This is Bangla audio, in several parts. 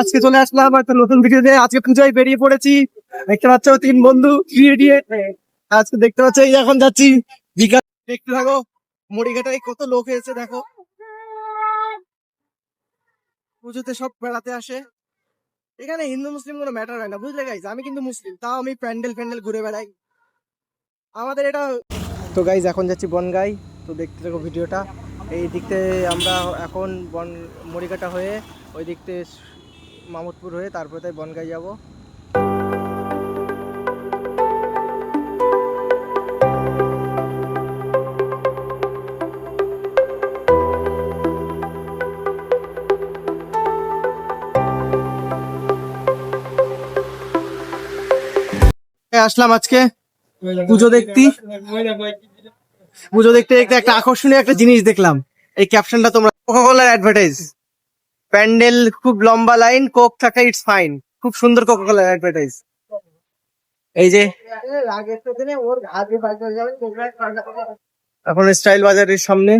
আজকে চলে আসলাম একটা নতুন আজকে বেরিয়ে পড়েছি। তিন বন্ধু আজকে দেখতে এখন যাচ্ছি। দেখতে থাকো কত লোক দেখো। পুজোতে সব বেড়াতে আসে। এখানে হিন্দু, মুসলিম কোনো ম্যাটার হয় না, বুঝলে গাইস আমি কিন্তু মুসলিম, তাও আমি প্যান্ডেল প্যান্ডেল ঘুরে বেড়াই। আমাদের এটা তো গাইজ এখন যাচ্ছি বনগাই। তো দেখতে থাকো ভিডিওটা এই দিক থেকে আমরা এখন বন মরিকাটা হয়ে ওই দিক থেকে মামুদপুর হয়ে তারপরে তাই বনগাই যাব। আসলাম আজকে পুজো দেখতে। পুজো দেখতে দেখতে একটা আকর্ষণীয় একটা জিনিস দেখলাম। এই ক্যাপশনটা তোমরা কোকাকোলার অ্যাডভার্টাইজ প্যান্ডেল খুব লম্বা লাইন কোক থাকে ইটস ফাইন খুব সুন্দর কোকাকোলার অ্যাডভার্টাইজ এই যে এখন স্টাইল বাজারের সামনে।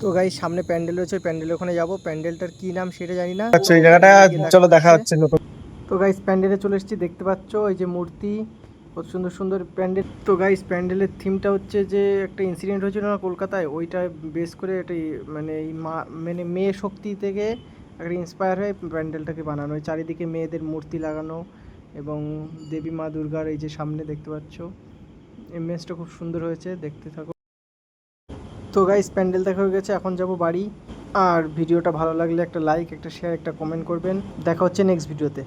তো গাই সামনে প্যান্ডেল রয়েছে প্যান্ডেল ওখানে যাব। প্যান্ডেলটার কি নাম সেটা জানি না। আচ্ছা এই জায়গাটা চলো দেখা হচ্ছে তো গাইস প্যান্ডেলে চলে এসেছি দেখতে পাচ্ছ এই যে মূর্তি। কত সুন্দর সুন্দর প্যান্ডেল। তো গাইস প্যান্ডেলের থিমটা হচ্ছে যে একটা ইনসিডেন্ট হয়েছিল না কলকাতায়? ওইটা বেস করে একটা মানে এই মা মানে মেয়ে শক্তি থেকে একটা ইন্সপায়ার হয়ে প্যান্ডেলটাকে বানানো চারিদিকে মেয়েদের মূর্তি লাগানো এবং দেবী মা দুর্গার এই যে সামনে দেখতে পাচ্ছ ইমেজটা খুব সুন্দর হয়েছে, দেখতে থাকো। তো গাইস প্যান্ডেল দেখা হয়ে গেছে, এখন যাব বাড়ি। আর ভিডিওটা ভালো লাগলে একটা লাইক একটা শেয়ার একটা কমেন্ট করবেন। দেখা হচ্ছে নেক্সট ভিডিওতে